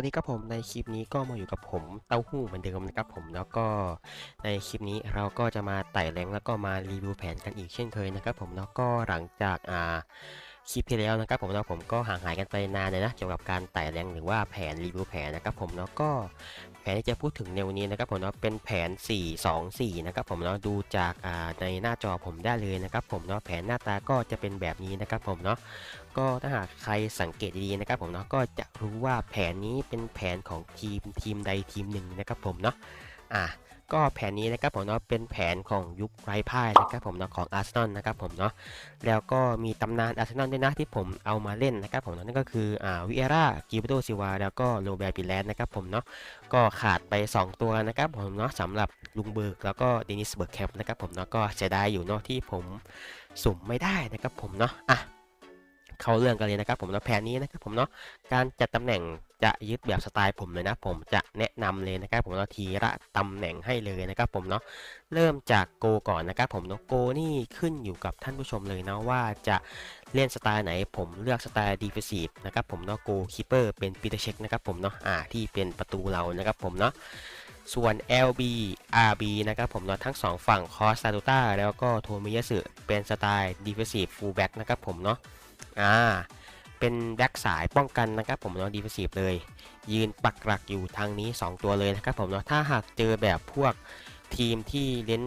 วัสดีครับผมในคลิปนี้ก็มาอยู่กับผมเต้าหู้เหมือนเดิมนะครับผมแล้วก็ในคลิปนี้เราก็จะมาไต่แรงแล้วก็มารีวิวแผนกันอีกเช่นเคยนะครับผมแล้วก็หลังจากอ่าคลิปที่แล้วนะครับผมแล้วผมก็ห่างหายกันไปนานเลยนะเกี่ยวกับการไต่แรงหรือว่าแผนรีวิวแผนนะครับผมแล้วก็แผนที่จะพูดถึงในวันนี้นะครับผมเนาะเป็นแผน 4 2 4 นะครับผมเนาะดูจากในหน้าจอผมได้เลยนะครับผมเนาะแผนหน้าตาก็จะเป็นแบบนี้นะครับผมเนาะ ก็ถ้าหากใครสังเกตดีๆนะครับผมเนาะก็จะรู้ว่าแผนนี้เป็นแผนของทีมทีมใดทีมหนึ่งนะครับผมเนาะอะก็แผนนี้นะครับผมเนาะเป็นแผนของยุคไร้พ่ายนะครับผมเนาะของอาร์เซนอลนะครับผมเนาะแล้วก็มีตำนานอาร์เซนอลด้วยนะที่ผมเอามาเล่นนะครับผมเนาะนั่นก็คืออ่าวิเอร่ากิโบโตซิวาแล้วก็โรเบร์ปิแลนนะครับผมเนาะก็ขาดไป 2 ตัวนะครับผมเนาะสำหรับลุงเบิร์กแล้วก็เดนิสเบิร์กแคปนะครับผมเนาะก็เสียดายอยู่เนาะที่ผมสุ่มไม่ได้นะครับผมเนาะอะ เข้าเรื่องกันเลยนะครับผมแล้วแผนนี้นะครับผมเนาะการจัดตำแหน่งจะยึดแบบสไตล์ผมเลยนะ ผมจะแนะนำเลยนะครับผมเนาะทีละตำแหน่งให้เลยนะครับผมเนาะเริ่มจากโกก่อนนะครับผมเนาะโกนี่ขึ้นอยู่กับท่านผู้ชมเลยนะว่าจะเล่นสไตล์ไหน ผมเลือกสไตล์ดีเฟซีฟนะครับผมเนาะโกคีเปอร์เป็นปีเตอร์เช็คนะครับผมเนาะอ่าที่เป็นประตูเรานะครับผมเนาะส่วน LB RB นะครับผมเนาะทั้ง 2 ฝั่งคอสตาตูต้าแล้วก็โทมิยะสึเป็นสไตล์ดีเฟซีฟฟูลแบ็กนะครับผมเนาะ อ่าเป็นแบ็กสายป้องกันนะครับผมเนาะดีฟซีฟเลย ยืนปักหลักอยู่ทางนี้ 2 ตัวเลยนะครับผมเนาะถ้าหากเจอแบบพวกทีมที่เล่น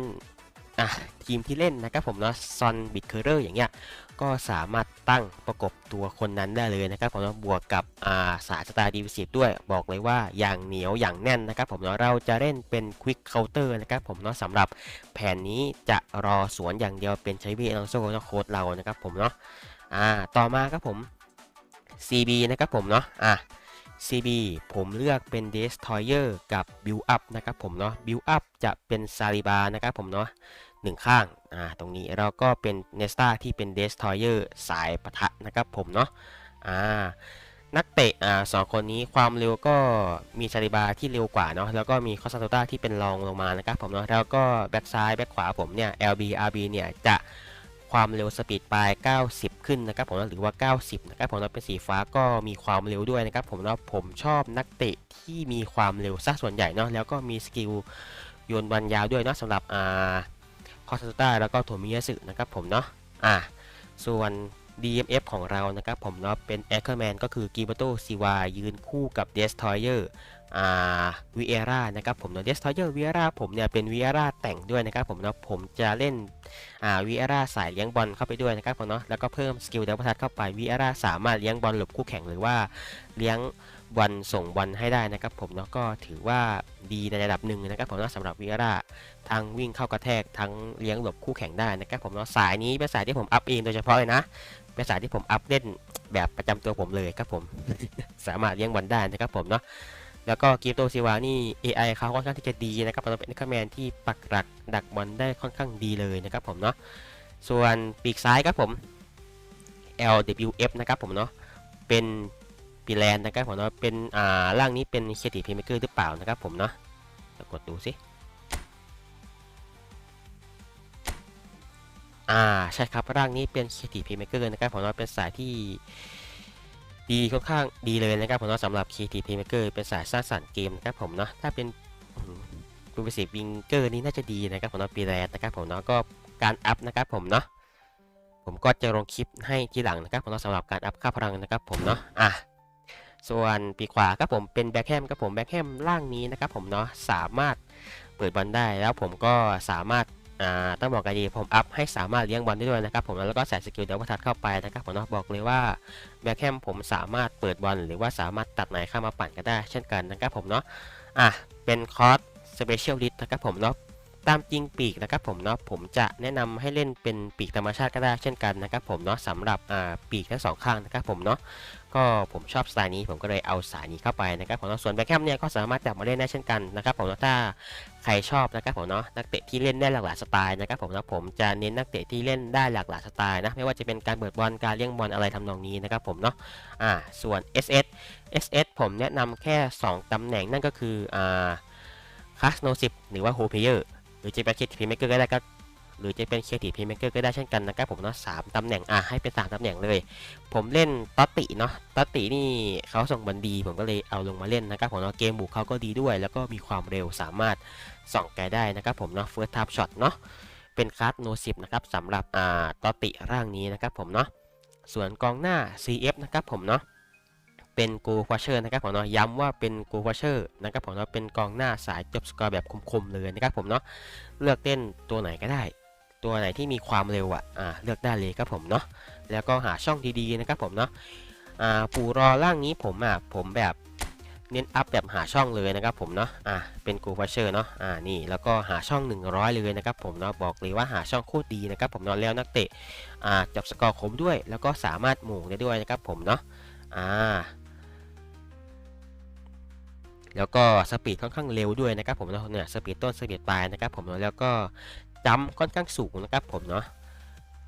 อะทีมที่เล่นนะครับผมเนาะซอนบิดเคอร์เรอร์อย่างเงี้ยก็สามารถตั้งประกบตัวคนนั้นได้เลยนะครับผมเนาะบวกกับอ่าสายสตาร์ดีฟซีฟด้วยบอกเลยว่าอย่างเหนียวอย่างแน่นนะครับผมเนาะเราจะเล่นเป็นควิกเคาน์เตอร์นะครับผมเนาะสำหรับแผนนี้จะรอสวนอย่างเดียวเป็นใช้วีเอลโซเนะโค้ดเรานะครับผมเนาะ อ่าต่อมาครับผม CB นะครับผมเนาะอ่า CB ผมเลือกเป็น Destroyer กับ Build Up นะครับผมเนาะ Build Up จะเป็นซา l ิบานะครับผมเนาะหนึ่งข้างอ่าตรงนี้เราก็เป็น Nesta ที่เป็น Destroyer สายปะทะนะครับผมเนาะอ่านักเตะอ่าสองคนนี้ความเร็วก็มีซา l ิบาที่เร็วกว่าเนาะแล้วก็มีคอสตาต้าที่เป็นรองลงมานะครับผมเนาะแล้วก็แบ็กซ้ายแบ็กขวาผมเนี่ย LB RB เนี่ยจะ ความเร็วสปีดปลาย 90 ขึ้นนะครับผมหรือว่า 90 นะครับผมเป็นสีฟ้าก็มีความเร็วด้วยนะครับผมแล้วผมชอบนักเตะที่มีความเร็วซะส่วนใหญ่เนาะแล้วก็มีสกิลโยนบอลยาวด้วยเนาะสำหรับอ่าคอสตาแล้วก็โทมิยาสึนะครับผมเนาะอ่าส่วน DMF ของเรานะครับผมเนาะเป็น a อ k e r m a n ก็คือกิโบโตซิวายืนคู่กับ Destroyer อ่าวิเอรานะครับผมเนาะเดสทอยเออร์วิเอราผมเนี่ยเป็นวิเอราแต่งด้วยนะครับผมเนาะผมจะเล่นอ่าวิเอราสายเลี้ยงบอลเข้าไปด้วยนะครับผมเนาะแล้วก็เพิ่มสกิลเดลพัทัดเข้าไปวิเอราสามารถเลี้ยงบอลหลบคู่แข่งหรือว่าเลี้ยงบอลส่งบอลให้ได้นะครับผมเนาะก็ถือว่าดีในระดับหนึ่งนะครับผมเนาะสำหรับวิเอราทั้งวิ่งเข้ากระแทกทั้งเลี้ยงหลบคู่แข่งได้นะครับผมเนาะสายนี้เป็นสายที่ผมอัพเองโดยเฉพาะเลยนะ เป็นสายที่ผมอัพเล่นแบบประจำตัวผมเลยครับผม สามารถเลี้ยงบอลได้นะครับผมเนาะแล้วก็กิฟโตซิวานี่ AI เขาค่อนข้างที่จะดีนะครับเราเป็นนักแมนที่ปักหลักดักบอลได้ค่อนข้างดีเลยนะครับผมเนาะส่วนปีกซ้ายครับผม LWF นะครับผมเนาะเป็นปีแลนนะครับผมเนาะเป็นอ่าร่างนี้เป็นเคทีพีเมเกอร์หรือเปล่านะครับผมเนาะกดดูสิ อ่าใช่ครับร่างนี้เป็นเคทีพีเมเกอร์นะครับผมเนาะเป็นสายที่ดีค่อนข้างดีเลยนะครับผมเนาะสำหรับ KT Playmaker เป็นสายสร้างสรรค์เกมนะครับผมเนาะถ้าเป็นคูเปสิวิงเกอร์นี่น่าจะดีนะครับผมเนาะปีแรกนะครับผมเนาะก็การอัพนะครับผมเนาะผมก็จะลงคลิปให้ทีหลังนะครับผมเนาะสำหรับการอัพค่าพลังนะครับผมเนาะอะส่วนปีขวาครับผมเป็นแบ็คแฮมครับผมแบ็คแฮมล่างนี้นะครับผมเนาะสามารถเปิดบอลได้แล้วผมก็สามารถ อ่าต้องบอกกันดีผมอัพให้สามารถเลี้ยงบอลได้ด้วยนะครับผมแล้วก็ใส่สกิลเดลวัทัดเข้าไปนะครับผมเนาะบอกเลยว่าแบ็คแฮมผมสามารถเปิดบอลหรือว่าสามารถตัดไหนเข้ามาปั่นก็ได้ เช่นกันนะครับผมเนาะอะเป็นคอร์สสเปเชียลลิสต์นะครับผมเนาะตามจริงปีกนะครับผมเนาะผมจะแนะนำให้เล่นเป็นปีกธรรมชาติก็ได้เช่นกันนะครับผมเนาะสำหรับอ่าปีกทั้งสองข้างนะครับผมเนาะ ก็ผมชอบสไตล์นี้ผมก็เลยเอาสายนี้เข้าไปนะครับผมเนาะส่วนแบ็คแฮมเนี่ยก็สามารถจับมาเล่นได้เช่นกันนะครับผมเนาะถ้าใครชอบนะครับผมเนาะนักเตะที่เล่นได้หลากหลายสไตล์นะครับผมเนาะผมจะเน้นนักเตะที่เล่นได้หลากหลายสไตล์นะไม่ว่าจะเป็นการเปิดบอลการเลี้ยงบอลอะไรทำนองนี้นะครับผมเนาะอ่าส่วน SS SS ผมแนะนำแค่ 2ตำแหน่งนั่นก็คืออ่าคาสโนซิปหรือว่าโฮเพเยอร์หรือจะเป็นคิดพีเมเกอร์ก็ได้ก็ หรือจะเป็น Creative Playmaker ก็ได้เช่นกันนะครับผมเนาะสามตำแหน่งอะให้เป็นสามตำแหน่งเลย ผมเล่นตอตติเนาะตอตตินี่เขาส่งบอลดี ผมก็เลยเอาลงมาเล่นนะครับผมเนาะเกมบุกเขาก็ดีด้วย แล้วก็มีความเร็วสามารถส่องไกลได้นะครับผมเนาะ First Time Shot เนาะเป็นคลาสโนสิบนะครับสำหรับอ่าตอตติร่างนี้นะครับผมเนาะส่วนกองหน้า CF นะครับผมเนาะเป็นโกควอเชอร์นะครับผมเนาะย้ำว่าเป็นโกควอเชอร์นะครับผมเนาะเป็นกองหน้าสายจบสกอร์แบบคมๆเลยนะครับผมเนาะเลือกเล่นตัวไหนก็ได้ ตัวไหนที่มีความเร็วอะอ่าเลือกได้เลยครับผมเนาะแล้วก็หาช่องดีๆนะครับผมเนาะปูรอล่างนี้ผมอะผมแบบเน้นอัพแบบหาช่องเลยนะครับผมเนาะอ่าเป็นโกควอเชอร์เนาะอ่านี่แล้วก็หาช่อง 100 เลยนะครับผมเนาะบอกเลยว่าหาช่องโคตรดีนะครับผมเนาะแล้วนักเตะอ่าจับสกอร์คมด้วย แล้วก็สามารถหม่ได้ด้วยนะครับผมเนาะอ่าแล้วก็สปีดค่อนข้างเร็วด้วยนะครับผมเนาะเนี่ยสปีดต้นสปีดปลายนะครับผมเนาะแล้วก็ จัมค่อนข้างสูงนะครับผมเนาะ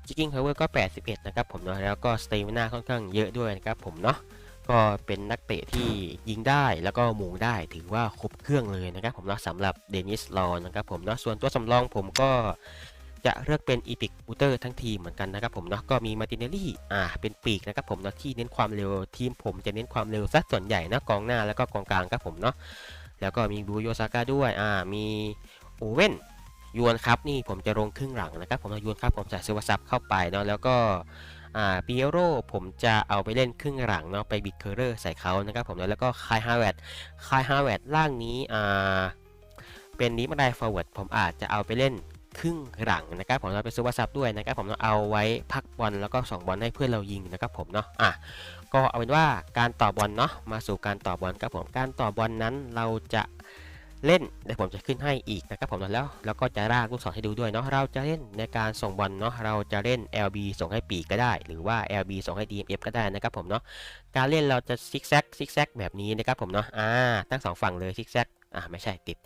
จิกกิ้งพาวเวอร์ก็ 81 นะครับผมเนาะแล้วก็สเตมินาค่อนข้างเยอะด้วยนะครับผมเนาะก็เป็นนักเตะที่ยิงได้แล้วก็มุงได้ถือว่าครบเครื่องเลยนะครับผมเนาะสำหรับเดนิสลอนะครับผมเนาะส่วนตัวสำรองผมก็จะเลือกเป็นอีพิกบูเตอร์ทั้งทีมเหมือนกันนะครับผมเนาะก็มีมาตินเนลลี่อ่าเป็นปีกนะครับผมเนาะที่เน้นความเร็วทีมผมจะเน้นความเร็วซะส่วนใหญ่นะกองหน้าแล้วก็กองกลางครับผมเนาะแล้วก็มีบูโยซาก้าด้วยอ่ามีโอเว่น ยวนครับนี่ผมจะลงครึ่งหลังนะครับ ผมเอายวนครับผมใส่ซิวซับเข้าไปเนาะแล้วก็อ่าปีโรผมจะเอาไปเล่นครึ่งหลังเนาะไปบิดเคอร์เรอร์ใส่เขานะครับผมเนาะแล้วก็คายฮาร์เวดคายฮาร์เวดล่างนี้อ่าเป็นนี้มาได้ฟอร์เวิร์ดผมอาจจะเอาไปเล่นครึ่งหลังนะครับผมเราไปซูเปอร์ซับด้วยนะครับผมเนาเอาไว้พักบอลแล้วก็ส่งบอลให้เพื่อนเรายิงนะครับผมเนาะอะก็เอาเป็นว่าการต่อบอลเนาะมาสู่การต่อบอลครับผมการต่อบอลนั้นเราจะ เล่นเดี๋ยวผมจะขึ้นให้อีกนะครับผมแล้วแล้วก็จะรากลูกศรให้ดูด้วยเนาะเราจะเล่นในการส่งบอลเนาะเราจะเล่น LB ส่งให้ปีกก็ได้ หรือว่า LB ส่งให้ DMF ก็ได้นะครับผมเนาะการเล่นเราจะซิกแซกซิกแซกแบบนี้นะครับผมเนาะอ่าทั้งสองฝั่งเลยซิกแซกอ่าไม่ใช่ติด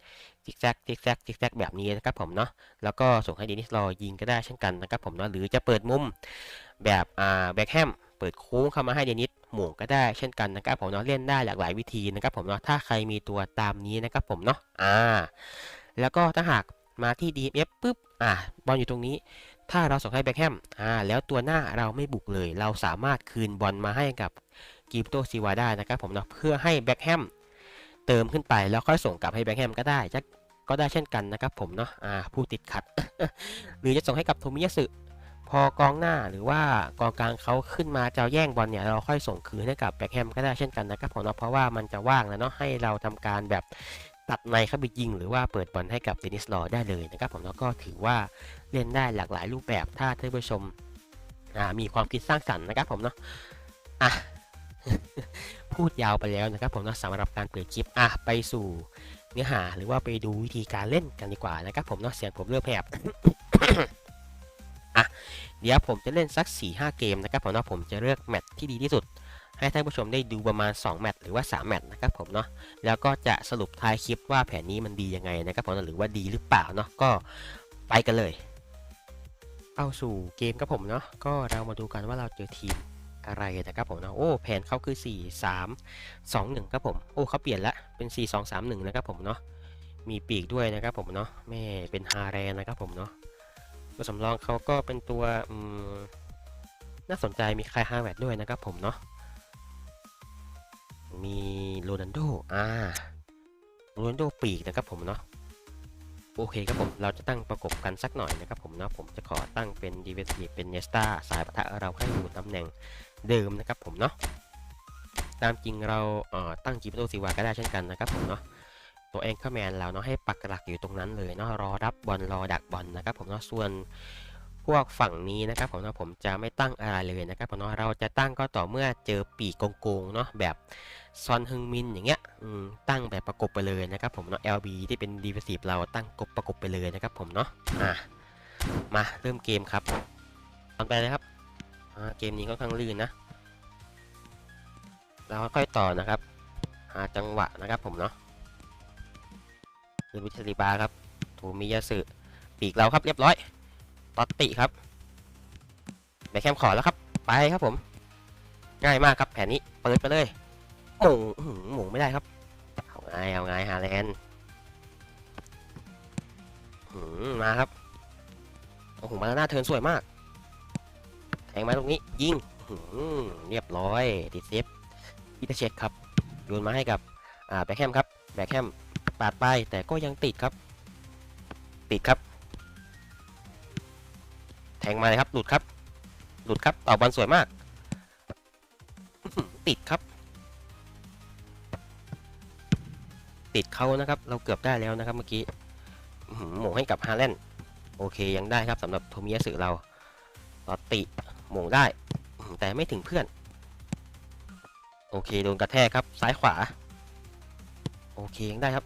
ซิกแซกซิกแซกซิกแซกแบบนี้นะครับผมเนาะแล้วก็ส่งให้เดนิสรอยิงก็ได้เช่นกันนะครับผมเนาะหรือจะเปิดมุมแบบอ่าแบ็คแฮม เปิดโค้งเข้ามาให้เดนิสหม่งก็ได้เช่นกันนะครับผมเนาะเล่นได้หลากหลายวิธีนะครับผมเนาะถ้าใครมีตัวตามนี้นะครับผมเนาะอ่าแล้วก็ถ้าหากมาที่ DMF ปุ๊บอ่าบอลอยู่ตรงนี้ ถ้าเราส่งให้แบ็คแฮมอ่าแล้วตัวหน้าเราไม่บุกเลย เราสามารถคืนบอลมาให้กับกิฟโตซิวาได้นะครับผมเนาะเพื่อให้แบ็คแฮมเติมขึ้นไปแล้วค่อยส่งกลับให้แบ็คแฮมก็ได้จะก็ได้เช่นกันนะครับผมเนาะอ่าผู้ติดขัด หรือจะส่งให้กับโทมิยาสึ พอกองหน้าหรือว่ากองกลางเขาขึ้นมาจะแย่งบอลเนี่ยเราค่อยส่งคืนให้กับแบ็คแฮมก็ได้เช่นกันนะครับผมเนาะเพราะว่ามันจะว่างแล้วเนาะให้เราทำการแบบตัดในเข้าไปยิง หรือว่าเปิดบอลให้กับเดนิสลอได้เลยนะครับผมแล้วก็ถือว่าเล่นได้หลากหลายรูปแบบถ้าท่านผู้ชมมีความคิดสร้างสรรค์นะครับผมเนาะอะพูดยาวไปแล้วนะครับผมเนาะสำหรับการเปิดคลิปอะไปสู่เนื้อหาหรือว่าไปดูวิธีการเล่นกันดีกว่านะครับผมเนาะเสียงผมเริ่มแผบ เดี๋ยวผมจะเล่นสัก 4-5 เกมนะครับผมเนาะผมจะเลือกแมตช์ที่ดีที่สุด ให้ท่านผู้ชมได้ดูประมาณ 2 แมตช์หรือว่า 3 แมตช์นะครับผมเนาะแล้วก็จะสรุปท้ายคลิปว่าแผนนี้มันดียังไงนะครับผมหรือว่าดีหรือเปล่าเนาะก็ไปกันเลย เอาสู่เกมครับผมเนาะก็เรามาดูกันว่าเราเจอทีมอะไรนะครับผมเนาะโอ้แผนเขาคือ 4 3 2 1ครับผมโอ้เขาเปลี่ยนละเป็น 4 2 3 1 นะครับผมเนาะมีปีกด้วยนะครับผมเนาะแม่เป็นฮาแรนนะครับผมเนาะ ตัวสำรองเขาก็เป็นตัวน่าสนใจมีคายฮาร์แวดด้วยนะครับผมเนาะมีโรนัลโดอ่าโรนัลโดปีกนะครับผมเนาะโอเคครับผมเราจะตั้งประกบกันสักหน่อยนะครับผมเนาะผมจะขอตั้งเป็นดีเวทีเป็นเนสตาสายปะทะเราให้อยู่ตำแหน่งเดิมนะครับผมเนาะตามจริงเราเอ่อตั้งจิปโตซีวาก็ได้เช่นกันนะครับผมเนาะ ตัวเองเข้าแมนเราเนาะให้ปักหลักอยู่ตรงนั้นเลยเนาะรอรับบอลรอดักบอลนะครับผมเนาะส่วนพวกฝั่งนี้นะครับผมเนาะผมจะไม่ตั้งอะไรเลยนะครับผมเนาะเราจะตั้งก็ต่อเมื่อเจอปีกโกงๆเนาะแบบซอนฮึงมินอย่างเงี้ยตั้งแบบประกบไปเลยนะครับผมเนาะ LB ที่เป็นดีเฟนซีฟเราตั้งกบประกบไปเลยนะครับผมเนาะอะมาเริ่มเกมครับตอนไปเลยครับเกมนี้ค่อนข้างลื่นนะเราค่อยต่อนะครับหาจังหวะนะครับผมเนาะ คือวิชลิบาครับถูมิยาสึปีกเราครับเรียบร้อยตอตติครับแบคแคมขอแล้วครับ ไปครับผม ง่ายมากครับแผนนี้เปิดไปเลยหม่งอื้อหือหม่งไม่ได้ครับเอาไงเอาไงฮาแลนด์มาครับโอ้โหมาหน้าเทินสวยมากแทงมาตรงนี้ยิงเรียบร้อยติดเซฟพิทเช็คครับโยนมาให้กับอ่าแบคแฮมครับ แบ็คแฮมปาดไปแต่ก็ยังติดครับ ติดครับ แทงมาเลยครับ หลุดครับ หลุดครับต่อบอลสวยมาก ติดครับ ติดเขานะครับ เราเกือบได้แล้วนะครับเมื่อกี้หม่งให้กับฮาแลนด์โอเคยังได้ครับสำหรับโทมิยาสึเราต่อติหม่งได้ แต่ไม่ถึงเพื่อน โอเคโดนกระแทกครับซ้ายขวา อเคยังได้ครับ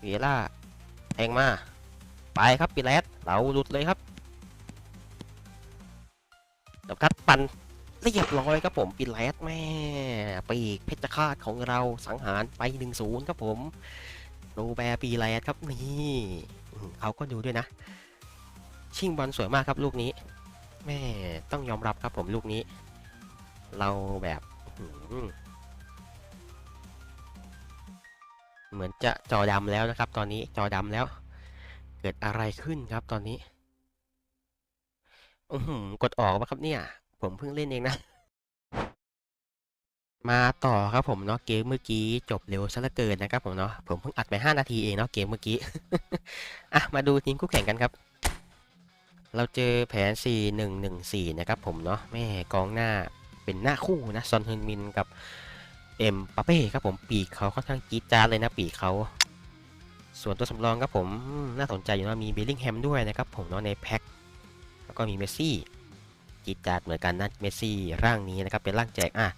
เวียร่าแทงมา ไปครับปิแลสเราหลุดเลยครับดี๋ยวคัดปันเรียบร้อยครับผมปิแลสแม่ปีกเพชรฆาตของเราสังหารไป1นศูนย์ครับผมโรแบร์ปีแลสครับนี่เขาก็ดูด้วยนะ ชิงบอลสวยมากครับลูกนี้แม่ต้องยอมรับครับผมลูกนี้ เราแบบ เหมือนจะจอดำแล้วนะครับ ตอนนี้จอดำแล้ว เกิดอะไรขึ้นครับตอนนี้ อือหือกดออกปะครับเนี่ย ผมเพิ่งเล่นเองนะ มาต่อครับผมเนาะเกมเมื่อกี้จบเร็วซะเหลือเกินนะครับผมเนาะผมเพิ่งอัดไป 5 นาทีเองเนาะเกมเมื่อกี้ อะมาดูทีมคู่แข่งกันครับ เราเจอแผน 4 1 1 4 นะครับผมเนาะแม่กองหน้าเป็นหน้าคู่นะซอนฮึนมินกับ เอ็มปาเป้ครับผมปีกเขาค่อนข้างจี๊ดจ๊าเลยนะปีกเขาส่วนตัวสำรองครับผมน่าสนใจอยู่นะมีเบลลิงแฮมด้วยนะครับผมเนาะในแพ็คแล้วก็มีเมสซี่จีดจาดเหมือนกันนะเมสซี่ร่างนี้นะครับเป็นร่างแจกอะ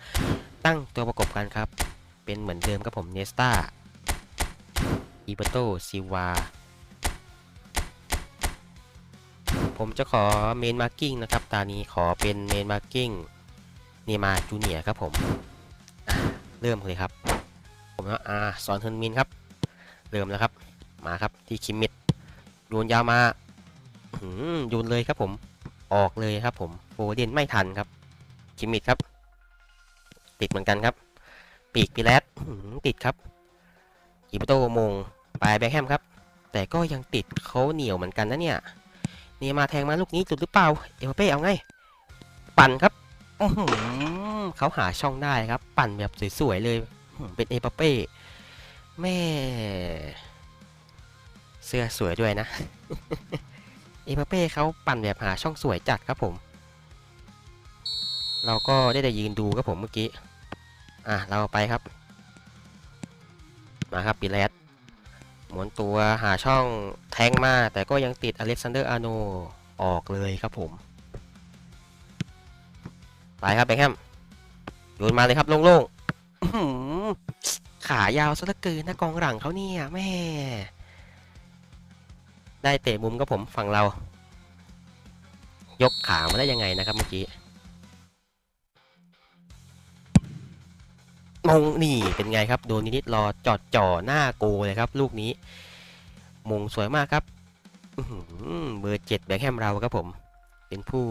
ตั้งตัวประกบกันครับ เป็นเหมือนเดิมครับผมเนสตาอีเบโตซิวาผมจะขอเมนมาร์กิ้งนะครับตานี้ขอเป็นเมนมาร์กิ้งเนมาจูเนียครับผม เริ่มเลยครับ ผมว่าอ่าสอนเทนมินครับ เริ่มแล้วครับ มาครับที่คิมมิดโยนยาวมาหืมโยนเลยครับผม ออกเลยครับผมโฟเดนไม่ทันครับ คิมมิดครับ ติดเหมือนกันครับ ปีกปีแรดติดครับอีปโตมงปลายแบ็คแฮมครับ แต่ก็ยังติดเขาเหนียวเหมือนกันนะเนี่ยนี่มาแทงมาลูกนี้จุดหรือเปล่า เอเป้เอาไง ปั่นครับ อื้อหือ เขาหาช่องได้ครับ ปั่นแบบสวยๆเลยอื้อหือเป็นเอเป้แม่เสื้อสวยด้วยนะ เอเปเป้เขาปั่นแบบหาช่องสวยจัดครับผม เราก็ได้แต่ยืนดูครับผมเมื่อกี้ อะ เราไปครับ มาครับปีแรดหมุนตัวหาช่องแทงมา แต่ก็ยังติดอเล็กซานเดอร์อาร์โนออกเลยครับผม ไปครับแบงค์แฮม โยนมาเลยครับโล่งๆขายาวซะเหลือเกินนะกองหลังเขาเนี่ยแม่ ได้เตะมุมครับผมฝั่งเรา ยกขามาได้ยังไงนะครับเมื่อกี้มงนี่เป็นไงครับ โดนนิดๆรอจอดจ่อหน้าโกเลยครับ ลูกนี้ มงสวยมากครับเบอร์เจ็ดแบ็คแฮมเราครับผม เป็นผู้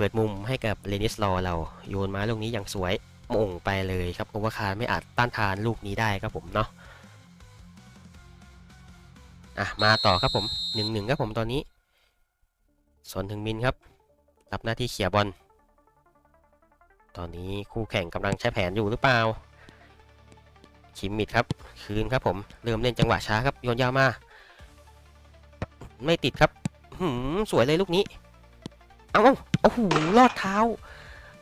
ปิดมุมให้กับเลนิสลอเราโยนมาลูกนี้อย่างสวยมงไปเลยครับโอเวอร์คาร์ไม่อาจต้านทานลูกนี้ได้ครับผมเนาะอะมาต่อครับผมหนึ่งหนึ่งครับผมตอนนี้สอนถึงมินครับรับหน้าที่เขี่ยบอลตอนนี้คู่แข่งกำลังใช้แผนอยู่หรือเปล่าคิมมิดครับคืนครับผมเริ่มเล่นจังหวะช้าครับโยนยาวมา ไม่ติดครับหืมสวยเลยลูกนี้ เอาโอ้โหลอดเท้า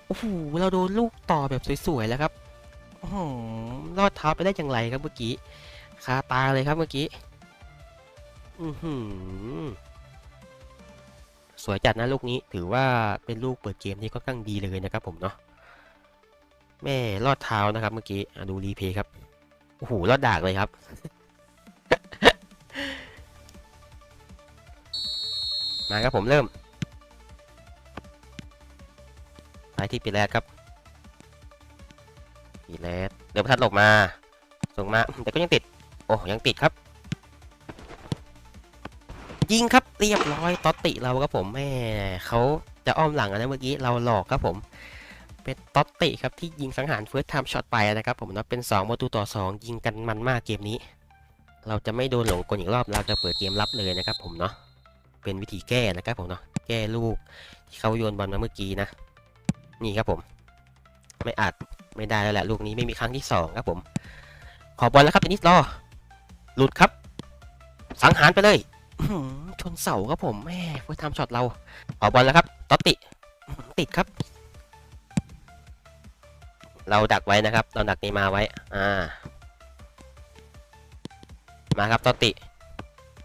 โอ้โหเราโดนลูกต่อแบบสวยๆแล้วครับโอ้โหลอดเท้าไปได้อย่างไรครับเมื่อกี้คาตาเลยครับเมื่อกี้อือหือสวยจัดนะลูกนี้ถือว่าเป็นลูกเปิดเกมที่ค่อนข้างดีเลยนะครับผมเนาะแม่ลอดเท้านะครับ เมื่อกี้ดูรีเพย์ครับโอ้โหลอดดากเลยครับมาครับผมเริ่ม ไปที่ปีแรดครับปีแรดเดี๋ยวประทัดหลบมา ส่งมา แต่ก็ยังติด โอ้ยังติดครับ ยิงครับเรียบร้อยตอตติเราครับผมแม่เขาจะอ้อมหลังนะเมื่อกี้เราหลอกครับผม เป็นตอตติครับที่ยิงสังหารเฟิร์สไทม์ช็อตไปนะครับผมเนาะเป็น2ประตูต่อ 2 ยิงกันมันมากเกมนี้ เราจะไม่โดนหลงกลอีกรอบเราจะเปิดเกมรับเลยนะครับผมเนาะเป็นวิธีแก้นะครับผมเนาะแก้ลูกที่เขาโยนบอลมาเมื่อกี้นะ นี่ครับผม ไม่อาจไม่ได้แล้วแหละลูกนี้ไม่มีครั้งที่สองครับผม ขอบอลแล้วครับเดนิสรอหลุดครับ สังหารไปเลยชนเสาครับผมแม่เพื่อทำช็อตเราขอบอลแล้วครับตอตติติดครับ เราดักไว้นะครับ เราดักนี้มาไว้ อ่า มาครับตอตติ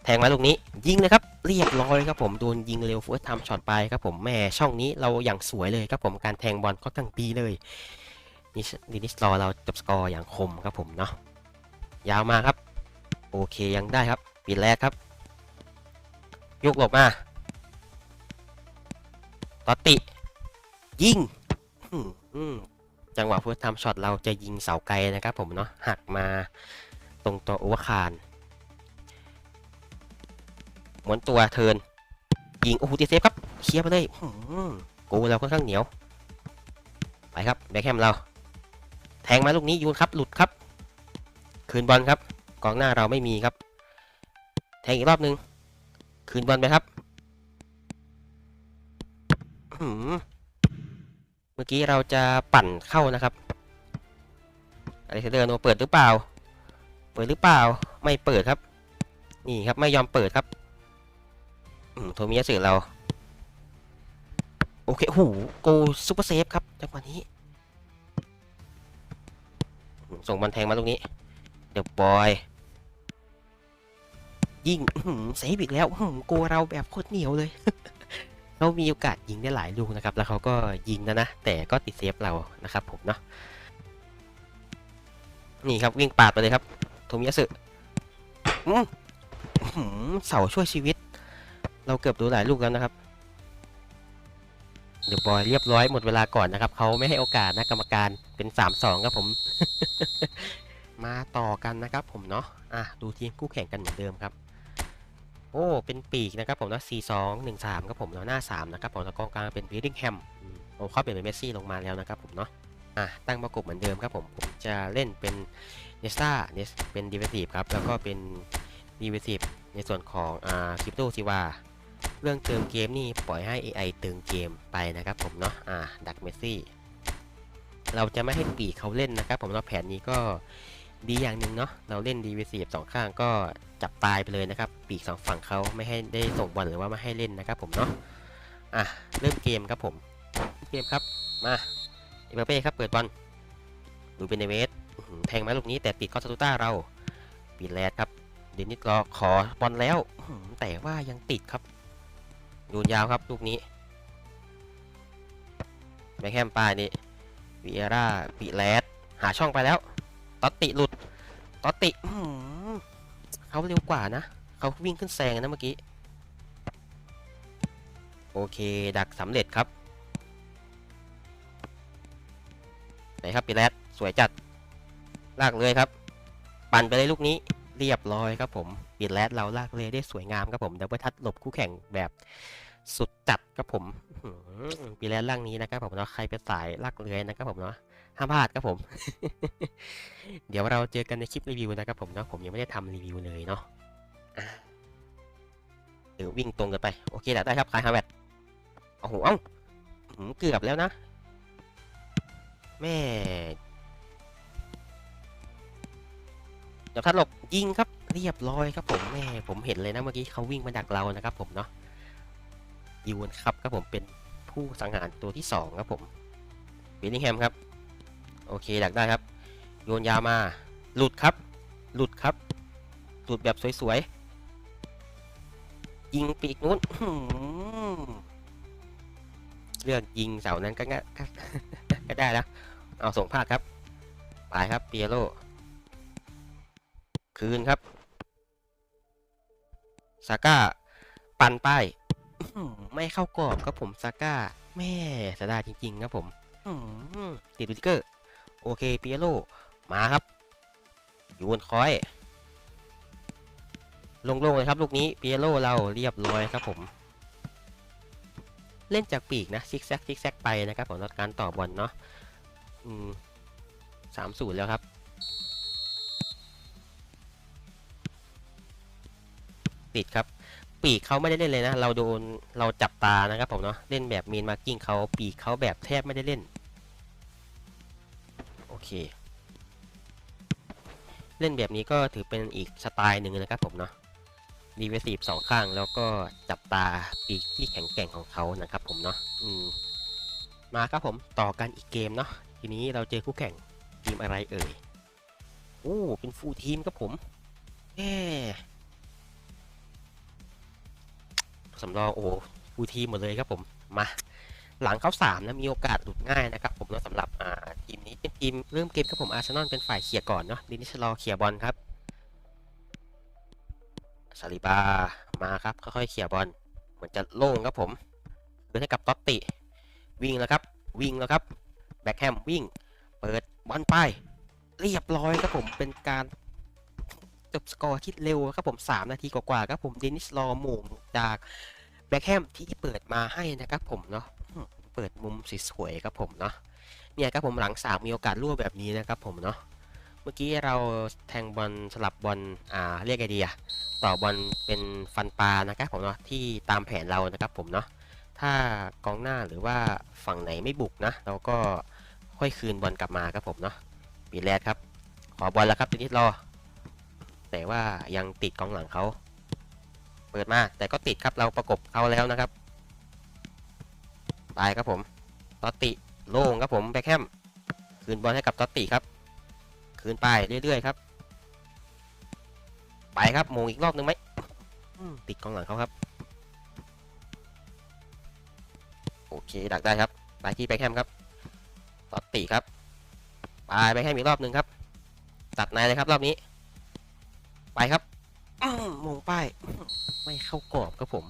แทงมาลูกนี้ยิงเลยครับเรียบร้อยครับผมโดนยิงเร็วเฟิร์สทำช็อตไปครับผมแม่ช่องนี้เราอย่างสวยเลยครับผมการแทงบอลก็ตั้งดีเลยนี่ดินิสรอเราจบสกอร์อย่างคมครับผมเนาะยาวมาครับ โอเคยังได้ครับปีแรกครับยกหลบมาตอติ ยิงจังหวะเพื่อทำช็อตเราจะยิงเสาไกลนะครับผมเนาะหักมาตรงตัวโอเวอร์คาน หมุนตัวเทินยิงโอ้โหตีเซฟครับเคลียร์ไปเลยอื้อหือโกเราค่อนข้างเหนียว ไปครับแบ็คแฮมเรา แทงมาลูกนี้ยูนครับ หลุดครับ คืนบอลครับ กองหน้าเราไม่มีครับ แทงอีกรอบหนึ่งคืนบอลไปครับหือเมื่อกี้เราจะปั่นเข้านะครับอะไรเดอร์โนเปิดหรือเปล่า เปิดหรือเปล่า ไม่เปิดครับ นี่ครับไม่ยอมเปิดครับ โทมิยาสึเรา โอเคโอ้โหโกซูเปอร์เซฟครับจังหวะนี้ ส่งบอลแทงมาตรงนี้ เดี๋ยวบอยยิงเซฟอีกแล้วอื้อหือโกเราแบบโคตรเหนียวเลย เขามีโอกาสยิงได้หลายลูกนะครับ แล้วเขาก็ยิงนะนะ แต่ก็ติดเซฟเรานะครับผมเนาะนี่ครับวิ่งปาดไปเลยครับโทมิยาสึอื้อหือเสาช่วยชีวิต เราเกือบดูหลายลูกแล้วนะครับ เดี๋ยวบอยเรียบร้อยหมดเวลาก่อนนะครับ เขาไม่ให้โอกาสนะกรรมการเป็น3-2ครับผม มาต่อกันนะครับผมเนาะ อะดูทีมคู่แข่งกันเหมือนเดิมครับ โอ้ เป็นปีกนะครับผมเนาะ4 2 1 3ครับผมเนาะหน้า3นะครับผมแล้วกองกลางเป็นวิลลิงแฮมโอ้เข้าเปลี่ยนเป็นเมสซี่ลงมาแล้วนะครับผมเนาะ อะตั้งประกบเหมือนเดิมครับผม ผมจะเล่นเป็นเนสตาเนสเป็นดีเวทีฟครับ แล้วก็เป็นดีเวทีฟในส่วนของอ่าคริปโตซิวา เรื่องเติมเกมนี่ปล่อยให้ AI เติมเกมไปนะครับผมเนาะอ่าดักเมสซี่เราจะไม่ให้ปีกเขาเล่นนะครับ ผมเนาะแผนนี้ก็ดีอย่างหนึ่งเนาะเราเล่นดีเวซีสองข้างก็จับตายไปเลยนะครับ ปีกสองฝั่งเขาไม่ให้ได้ส่งบอลหรือว่าไม่ให้เล่นนะครับ ผมเนาะอะเริ่มเกมครับผมเกมครับมาเอเบเป้ครับเปิดบอลดูเป็นเนเวสอื้อหือแทงมาลูกนี้แต่ติดคอสตูต้าเราปีแรดครับเดนิสรอขอบอลแล้ว แต่ว่ายังติดครับ โยนยาวครับลูกนี้แบคแฮมป้ายนี่วีเอร่าปีแรดหาช่องไปแล้วตอตติหลุดตอตติอื้อหือเขาเร็วกว่านะเขาวิ่งขึ้นแซงนะเมื่อกี้ โอเค ดักสำเร็จครับ ไหนครับปีแรดสวยจัด ลากเลยครับ ปั่นไปเลยลูกนี้เรียบร้อยครับผม ปีแรดเราลากเลยได้สวยงามครับผมดับเบิลทัชหลบคู่แข่งแบบสุดจัดครับผมปีแรดล่างนี้นะครับผมเนาะใครเป็นสายลากเลื้อยนะครับผมเนาะห้ามพลาดครับผม เดี๋ยวเราเจอกันในคลิปรีวิวนะครับผมเนาะผมยังไม่ได้ทำรีวิวเลยเนาะอะเดี๋ยววิ่งตรงกันไป โอเคแหละได้ครับคลายฮาร์เวดโอ้โหเอ้าเกือบแล้วนะ แม่เดี๋ยวทัดหลบยิงครับ เรียบร้อยครับผมแม่ผมเห็นเลยนะเมื่อกี้เขาวิ่งมาดักเรานะครับผมเนาะยูนครับครับผมเป็นผู้สังหารตัวที่สองครับผมวิลลิงแฮมครับ โอเคดักได้ครับ โยนยามาหลุดครับ หลุดครับ หลุดแบบสวยๆ ยิงปีกนู้นอื้อหือเลือกยิงเสานั้นก็ง่ก็ได้แล้วเอาส่งพลาดครับ ไปครับเปียโรคืนครับ ซาก้า ปั่นป้ายอื้อหือไม่เข้ากรอบครับผมซาก้า แม่เสียดายจริง ๆ ครับผมอื้อหือติดวิกเกอร์ โอเคเปียโรมาครับโยนคอย ลงๆเลยครับ ลูกนี้เปียโรเราเรียบร้อยครับผม เล่นจากปีกนะ ซิกแซกซิกแซกไปนะครับผมลดการต่อบอลเนาะอืมสามศูนย์แล้วครับ ติดครับ ปีกเขาไม่ได้เล่นเลยนะ เราโดนเราจับตานะครับผมเนาะเล่นแบบมีนมาร์กิ้งเขาปีกเขาแบบแทบไม่ได้เล่น โอเค เล่นแบบนี้ก็ถือเป็นอีกสไตล์หนึ่งนะครับผมเนาะดีเวสีฟสองข้างแล้วก็จับตาปีกที่แข็งแกร่งของเขานะครับผมเนาะอืมมาครับผมต่อกันอีกเกมเนาะทีนี้เราเจอคู่แข่งทีมอะไรเอ่ยโอ้เป็นฟูลทีมครับผมแหม สำรองโอ้ฟูทีหมดเลยครับผมมาหลังเขาสามนะมีโอกาสหลุดง่ายนะครับผมเนาะสำหรับอ่าทีมนี้เป็นทีมเริ่มเกมครับผมอาร์เซนอลเป็นฝ่ายเคลียร์ก่อนเนาะดินิชลอเคลียร์บอลครับซาลิบามาครับค่อยๆเคลียร์บอลเหมือนจะโล่งครับผมเปิดให้กับต๊อตติวิ่งแล้วครับวิ่งแล้วครับแบ็คแฮมวิ่ง เปิดบอลไปเรียบร้อยครับผมเป็นการจบสกอร์ที่เร็วครับผม 3 นาทีกว่าๆครับผมเดนิสลอหม่งจาก บ็คแฮมที่เปิดมาให้นะครับผมเนาะเปิดมุมสวยๆครับผมเนาะเนี่ยครับผมหลังสามมีโอกาสรั่วแบบนี้นะครับผมเนาะเมื่อกี้เราแทงบอลสลับบอลอ่าเรียกไอเดียต่อบอลเป็นฟันปลานะครับผมเนาะที่ตามแผนเรานะครับผมเนาะถ้ากองหน้าหรือว่าฝั่งไหนไม่บุกนะ เราก็ค่อยคืนบอลกลับมาครับผมเนาะปีแรกครับ ขอบอลแล้วครับทีนี้รอแต่ว่ายังติดกองหลังเขา เปิดมาแต่ก็ติดครับเราประกบเขาแล้วนะครับไปครับผมตอติโล่งครับผมแบคแฮมคืนบอลให้กับตอติครับ คืนไปเรื่อยๆครับ ไปครับมงอีกรอบหนึ่งไหมติดกองหลังเขาครับ โอเคดักได้ครับไปที่แบคแฮมครับตอติครับไปแบคแฮมอีกรอบหนึ่งครับตัดในเลยครับรอบนี้ ไปครับ มโมงป้าย ไม่เข้ากรอบครับผม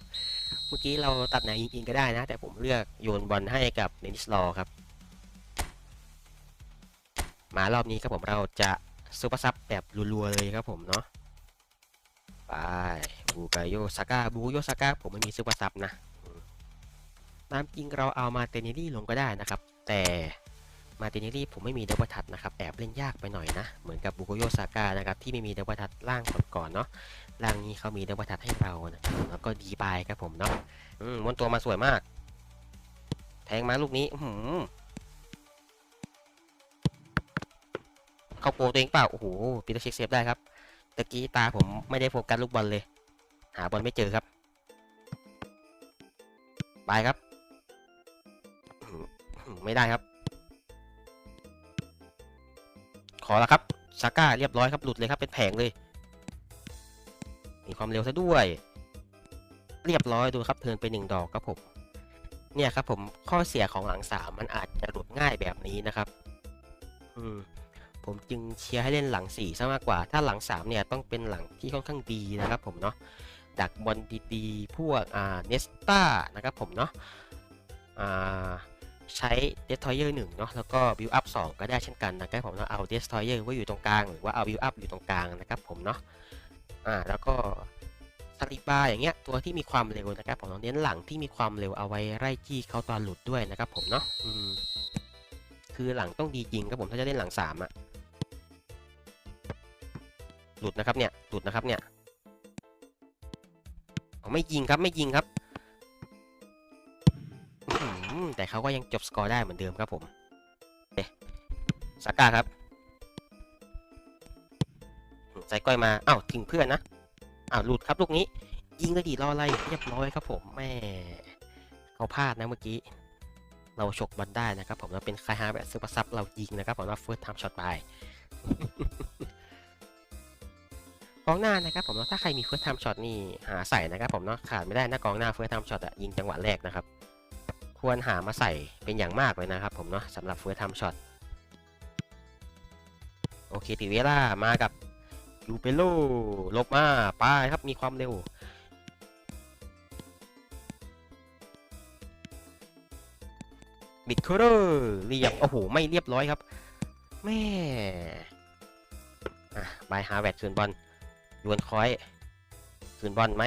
เมื่อกี้เราตัดไหนยิงๆก็ได้นะ แต่ผมเลือกโยนบอลให้กับเนนิสลอครับ มารอบนี้ครับผมเราจะซูเปอร์ซับแบบรัวๆเลยครับผมเนาะไปบูกาโยซาก้าบูโยซาก้าผมไม่มีซูเปอร์ซับนะตามจริงเราเอามาเตนิลี่ลงก็ได้นะครับ แต่ มาเตนิลี่ผมไม่มีเดบทัดนะครับแอบเล่นยากไปหน่อยนะ เหมือนกับบูโกโยซาก้านะครับที่ไม่มีเดบทัดล่างก่อนๆเนาะล่างนี้เขามีเดบทัดให้เรานะครับแล้วก็ดีบายครับผมเนาะอืมม้วนตัวมาสวยมาก แทงมาลูกนี้อื้อหืเข้าโปตัวเองเปล่าโอ้โหปีเตอร์เช็คเซฟได้ครับตะกี้ตาผมไม่ได้โฟกัสลูกบอลเลย หาบอลไม่เจอครับไปครับ ไม่ได้ครับ ขอแล้วครับซาก้าเรียบร้อยครับหลุดเลยครับเป็นแผงเลย มีความเร็วซะด้วย เรียบร้อยดูครับเทินไปหนึ่งดอกครับผมเนี่ยครับผมข้อเสียของหลังสามมันอาจจะหลุดง่ายแบบนี้นะครับ อืมผมจึงเชียร์ให้เล่นหลังสี่ซะมากกว่า ถ้าหลังสามเนี่ยต้องเป็นหลังที่ค่อนข้างดีนะครับ ผมเนาะดักบอลดีๆพวกอ่าเนสตานะครับผมเนาะอ่า ใช้เดสทอยเออร์หนึ่งเนาะแล้วก็บิวอัพสองก็ได้เช่นกันนะครับผมเนาะเอาเดสทอยเออร์ไว้อยู่ตรงกลางหรือว่าเอาบิวอัพอยู่ตรงกลางนะครับผมเนาะอ่าแล้วก็ซาลิบาอย่างเงี้ยตัวที่มีความเร็วนะครับผมเน้นหลังที่มีความเร็วเอาไว้ไล่จี้เขาตอนหลุดด้วยนะครับผมเนาะอืมคือหลังต้องดีจริงครับผมถ้าจะเล่นหลังสามอะหลุดนะครับเนี่ยหลุดนะครับเนี่ยไม่ยิงครับไม่ยิงครับ แต่เขาก็ยังจบสกอร์ได้เหมือนเดิมครับผมเอ๊ะซาก้าครับใส่ก้อยมาอ้าวถึงเพื่อนนะอ้าวหลุดครับลูกนี้ ยิงเลยดีรออะไรเรียบร้อยครับผมแม่เขาพลาดนะเมื่อกี้ เราฉกบอลได้นะครับ ผมเราเป็นคายฮาแบบซูเปอร์ซับเรายิงนะครับผมว่าเฟิร์สไทม์ช็อตไปกองหน้านะครับผมเนาะถ้าใครมีเฟิร์สไทม์ช็อตนี่หาใส่นะครับผมเนาะขาดไม่ได้นะกองหน้าเฟิร์สไทม์ช็อตอะยิงจังหวะแรกนะครับ ควรหามาใส่เป็นอย่างมากเลยนะครับผมเนาะสำหรับเฟิร์สทม์ช็อตโอเคติเวล่ามากับยูเปโลลบมาป้ายครับมีความเร็ว บิดเคอร์เรียบโอ้โห ไม่เรียบร้อยครับ แม่อะบายฮาแวดคืนบอลยวนคอยคืนบอลไหม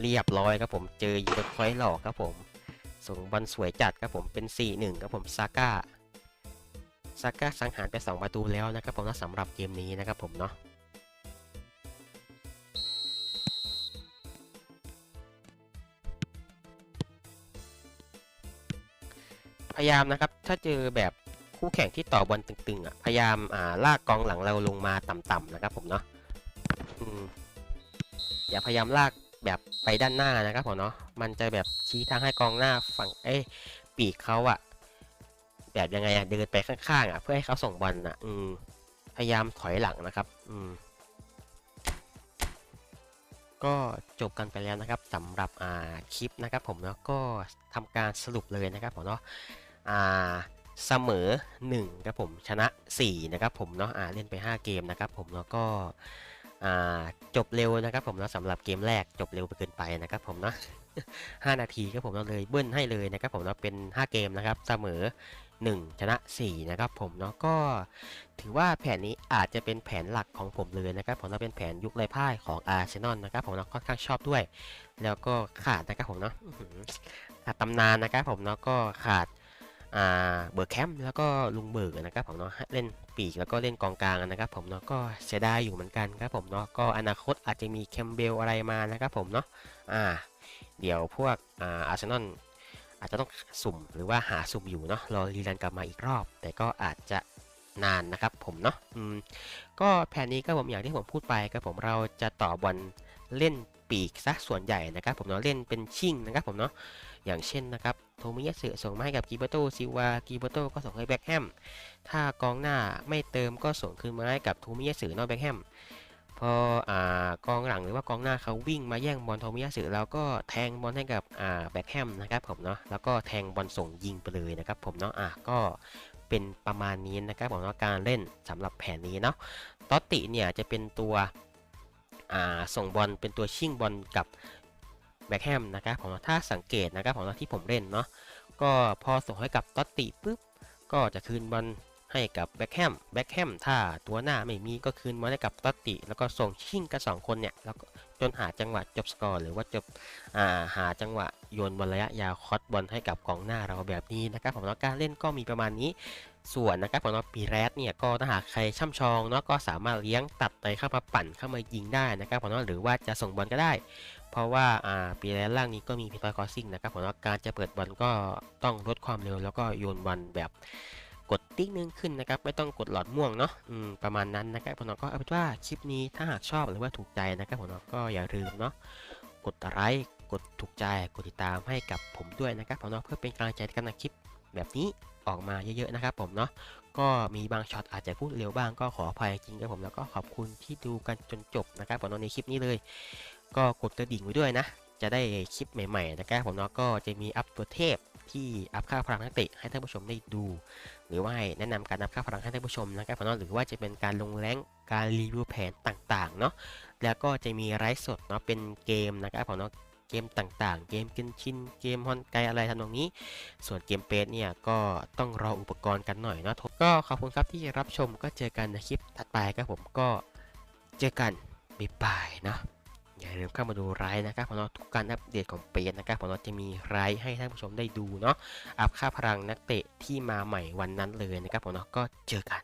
เรียบร้อยครับผม เจอยวนคอยหลอกครับผม ส่งบอลสวยจัดครับผมเป็น 4-1ครับผมซาก้าซาก้าสังหารไป 2 ประตูแล้วนะครับผมนะสำหรับเกมนี้นะครับผมเนาะพยายามนะครับถ้าเจอแบบคู่แข่งที่ต่อบอลตึงๆอะพยายามอ่าลากกองหลังเราลงมาต่ำๆนะครับผมเนาะอย่าพยายามลาก แบบไปด้านหน้านะครับผมเนาะ มันจะแบบชี้ทางให้กองหน้าฝั่งเอ้ยปีกเขาอะแบบยังไงอะเดินไปข้างๆอะเพื่อให้เขาส่งบอลอะอืมพยายามถอยหลังนะครับ อืม ก็จบกันไปแล้วนะครับสำหรับอ่าคลิปนะครับผมเนาะก็ทำการสรุปเลยนะครับผมเนาะอ่าเสมอ1ครับผมชนะ 4 นะครับผมเนาะอ่าเล่นไป 5 เกมนะครับผมแล้วก็ อ่าจบเร็วนะครับผมเนาะสำหรับเกมแรกจบเร็วไปเกินไปนะครับผมเนาะ5นาทีครับผมเนาเลยเบิ้ลให้เลยนะครับผมเนาะเป็น 5 เกมนะครับเสมอ 1 ชนะ 4 นะครับผมเนาะก็ถือว่าแผนนี้อาจจะเป็นแผนหลักของผมเลยนะครับผมเนาะเป็นแผนยุคไร้พ่ายของอาร์เซนอลนะครับผมเนาะค่อนข้างชอบด้วย แล้วก็ขาดนะครับผมเนาะขาดตำนานนะครับผมเนาะก็ขาด เบิร์แคมป์แล้วก็ลุงเบิร์นะครับผมเนาะเล่นปีกแล้วก็เล่นกองกลางนะครับผมเนาะก็เสียดายอยู่เหมือนกันครับผมเนาะก็อนาคตอาจจะมีแคมเบลอะไรมานะครับผมเนาะอ่าเดี๋ยวพวกอ่าอาร์เซนอลอาจจะต้องสุ่มหรือว่าหาสุ่มอยู่เนาะรอรีรันกลับมาอีกรอบ แต่ก็อาจจะนานนะครับผมเนาะอืมก็แผนนี้ก็ผมอย่างที่ผมพูดไปครับผมเราจะต่อบอลเล่นปีกซะส่วนใหญ่นะครับผมเนาะเล่นเป็นชิ่งนะครับผมเนาะ อย่างเช่นนะครับโทมิยะสึส่งมาให้กับกิโบโตซิวากิโบโตก็ส่งให้แบ็คแฮมถ้ากองหน้าไม่เติมก็ส่งคืนมาให้กับโทมิยะสึนอกแบ็คแฮมพออ่ากองหลังหรือว่ากองหน้าเขาวิ่งมาแย่งบอลโทมิยะสึเราก็แทงบอลให้กับอ่าแบ็คแฮมนะครับผมเนาะแล้วก็แทงบอลส่งยิงไปเลยนะครับผมเนาะอะก็เป็นประมาณนี้นะครับผมเนาะการเล่นสำหรับแผนนี้เนาะตอตติเนี่ยจะเป็นตัวส่งบอลเป็นตัวชิ่งบอลกับ แบ็คแฮมนะครับผมถ้าสังเกตนะครับผมที่ผมเล่นเนาะก็พอส่งให้กับตอตติปุ๊บก็จะคืนบอลให้กับแบ็คแฮมแบ็คแฮมถ้าตัวหน้าไม่มีก็คืนบอลให้กับตอตติ แล้วก็ส่งชิ่งกันสองคนเนี่ยแล้วก็จนหาจังหวะจบสกอร์หรือว่าจบอ่าหาจังหวะโยนบอลระยะยาวคอตบอลให้กับกองหน้าเราแบบนี้นะครับผมเนาะการเล่นก็มีประมาณนี้ ส่วนนะครับผมเนาะปีแรดเนี่ยก็ถ้าหากใครช่ำชองเนาะก็สามารถเลี้ยงตัดไปเข้ามาปั่นเข้ามายิงได้นะครับผมเนาะหรือว่าจะส่งบอลก็ได้ เพราะว่าอ่าปีแรดล่างนี้ก็มีพีทอยคอสซิ่งนะครับผมเนาะการจะเปิดบอลก็ต้องลดความเร็วแล้วก็โยนบอลแบบกดติ๊กนึงขึ้นนะครับไม่ต้องกดหลอดม่วงเนาะประมาณนั้นนะครับผมเนาะก็เอาเป็นว่าคลิปนี้ถ้าหากชอบหรือว่าถูกใจนะครับผมเนาะก็อย่าลืมเนาะกดไลค์กดถูกใจกดติดตามให้กับผมด้วยนะครับผมเนาะเพื่อเป็นกำลังใจในการทำคลิปแบบนี้ ออกมาเยอะๆนะครับผมเนาะก็มีบางช็อตอาจจะพูดเร็วบ้างก็ขออภัยจริงครับผมแล้วก็ขอบคุณที่ดูกันจนจบนะครับผมในคลิปนี้เลย ก็กดกระดิ่งไว้ด้วยนะ จะได้คลิปใหม่ๆนะครับผมเนาะก็จะมีอัพตัวเทพที่อัพค่าพลังนักเตะให้ท่านผู้ชมได้ดู หรือว่าแนะนำการอัพค่าพลังให้ท่านผู้ชมนะครับผมเนาะหรือว่าจะเป็นการลงแรงการรีวิวแผนต่างๆเนาะแล้วก็จะมีไลฟ์สดเนาะเป็นเกมนะครับผมเนาะ เกมต่างๆ เกมกินชิน เกมฮอนไกอะไรทำนองนี้ ส่วนเกมเปสเนี่ยก็ต้องรออุปกรณ์กันหน่อยเนาะก็ขอบคุณครับที่รับชมก็เจอกันในคลิปถัดไปครับผมก็เจอกันบ๊ายบายนะอย่าลืมเข้ามาดูไลฟ์นะครับผมเนาะทุกการอัปเดตของเปสนะครับผมเนาะจะมีไลฟ์ให้ท่านผู้ชมได้ดูเนาะอัพค่าพลังนักเตะที่มาใหม่วันนั้นเลยนะครับผมเนาะก็เจอกัน